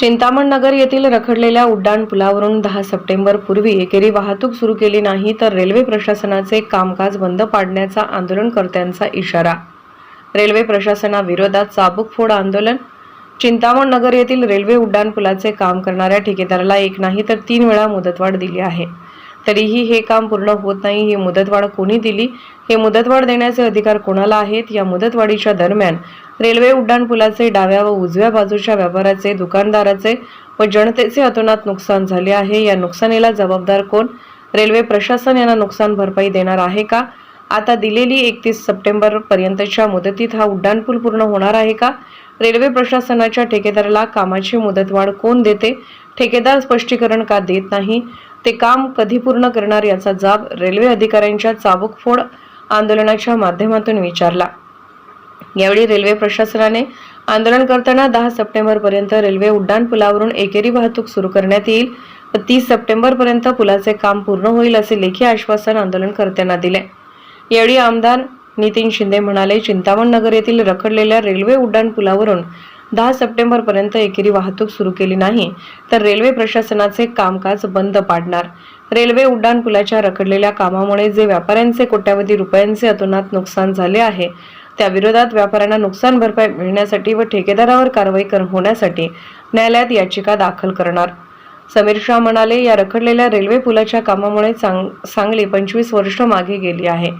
चिंतामण नगर येथील रखडलेल्या उड्डाण पुलावरून दहा सप्टेंबर पूर्वी एकेरी वाहतूक सुरू केली नाही तर रेल्वे प्रशासनाचे कामकाज बंद पाडण्याचा आंदोलनकर्त्यांचा इशारा. रेल्वे प्रशासनाविरोधात चाबूक फोड आंदोलन. चिंतामण नगर येथील रेल्वे उड्डाण पुलाचे काम करणाऱ्या ठेकेदाराला एक नाही तर तीन वेळा मुदतवाढ दिली आहे. तरीही हे काम पूर्ण होत नाही ही मुदतवाढ कोणी दिली? हे मुदतवाढ देण्याचे अधिकार कोणाला आहेत? या मुदतवाढीच्या दरम्यान रेल्वे उड्डाण पुलाचे डाव्या व उजव्या बाजूच्या व्यापाराचे दुकानदाराचे व जनतेचे अतोनात नुकसान झाले आहे. या नुकसानीला जबाबदार कोण? रेल्वे प्रशासन यांना नुकसान भरपाई देणार आहे का? आता दिलेली एकतीस सप्टेंबर पर्यंतच्या मुदतीत हा उड्डाणपूल पूर्ण होणार आहे का? रेल्वे प्रशासनाच्या ठेकेदाराला कामाची मुदतवाढ कोण देते? ठेकेदार स्पष्टीकरण का देत नाही? ते काम कधी पूर्ण करणार याचा जाब रेल्वे अधिकाऱ्यांच्या चाबूकफोड आंदोलनाच्या माध्यमातून विचारला. यावेळी रेल्वे प्रशासनाने आंदोलन करताना दहा सप्टेंबरपर्यंत रेल्वे उड्डाण पुलावरून एकेरी वाहतूक सुरू करण्यात येईल व तीस सप्टेंबरपर्यंत पुलाचे काम पूर्ण होईल असे लेखी आश्वासन आंदोलनकर्त्यांना दिले. यावेळी आमदार नितीन शिंदे म्हणाले चिंतामण नगर येथील रखडलेल्या रेल्वे उड्डाण पुलावरून दहा सप्टेंबरपर्यंत एकेरी वाहतूक सुरू केली नाही तर रेल्वे प्रशासनाचे कामकाज बंद पाडणार. रेल्वे उड्डाण पुलाच्या रखडलेल्या कामामुळे जे व्यापाऱ्यांचे कोट्यावधी रुपयांचे अतोनात नुकसान झाले आहे त्या विरोधात व्यापाऱ्यांना नुकसान भरपाई मिळण्यासाठी व ठेकेदारावर कारवाई कर होण्यासाठी न्यायालयात याचिका दाखल करणार. समीर शाह म्हणाले या रखडलेल्या रेल्वे पुलाच्या कामामुळे चांग सांगली पंचवीस वर्ष मागे गेली आहे.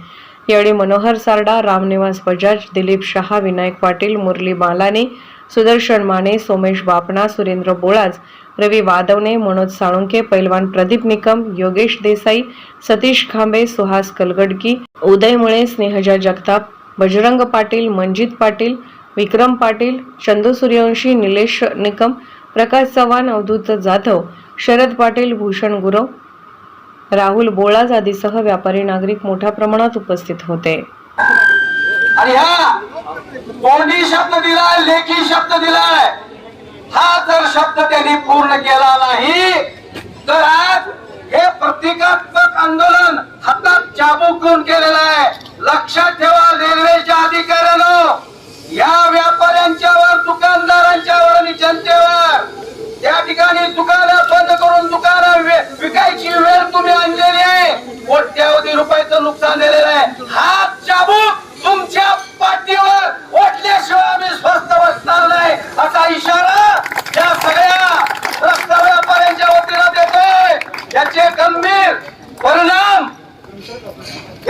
यावेळी मनोहर सारडा रामनिवास बजाज दिलीप शहा विनायक पाटील मुरली मालानी सुदर्शन माने सोमेश बापणा सुरेंद्र बोळाज रवी वादवणे मनोज साळुंके पैलवान प्रदीप निकम योगेश देसाई सतीश खांबे सुहास कलगडकी उदय मुळे स्नेहजा जगताप बजरंग पाटील मंजित पाटील विक्रम पाटील चंदू सूर्यवंशी निलेश निकम प्रकाश चव्हाण अवधूत जाधव शरद पाटील भूषण गुरव राहुल बोळाज आदीसह व्यापारी नागरिक मोठ्या प्रमाणात उपस्थित होते. तोंडी शब्द दिलाय लेखी शब्द दिलाय. हा जर शब्द त्यांनी पूर्ण केला नाही तर आज हे प्रतिकात्मक आंदोलन हातात चाबूक घेऊन केलेलं आहे. लक्षात ठेवा रेल्वेच्या अधिकाऱ्यानं या व्यापाऱ्यांच्यावर दुकानदारांच्यावर आणि जनतेवर. त्या ठिकाणी दुकानं बंद करून दुकानं विकायची वेळ तुम्ही आणलेली आहे. कोट्यावधी रुपयाचं नुकसान ちょ。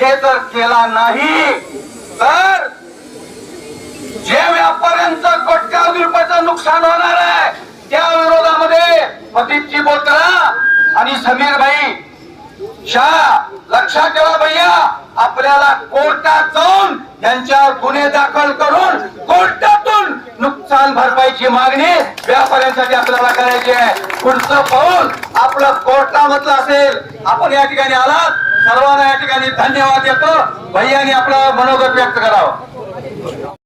हे जर केला नाही. तर जे व्यापाऱ्यांचं कोट्यावधी रुपयाचं नुकसान होणार आहे त्या विरोधामध्ये प्रदीपजी बोत्रा आणि समीर भाई शाह लक्षात ठेवा भैया आपल्याला कोर्टात जाऊन त्यांच्यावर गुन्हे दाखल करून कोर्टातून नुकसान भरपाईची मागणी व्यापाऱ्यांसाठी आपल्याला करायची आहे. पुढचं पाऊल आपलं कोर्टामधलं असेल. आपण या ठिकाणी आलात. सर्वांना या ठिकाणी धन्यवाद देतो. भैयानी आपलं मनोगत व्यक्त करावं.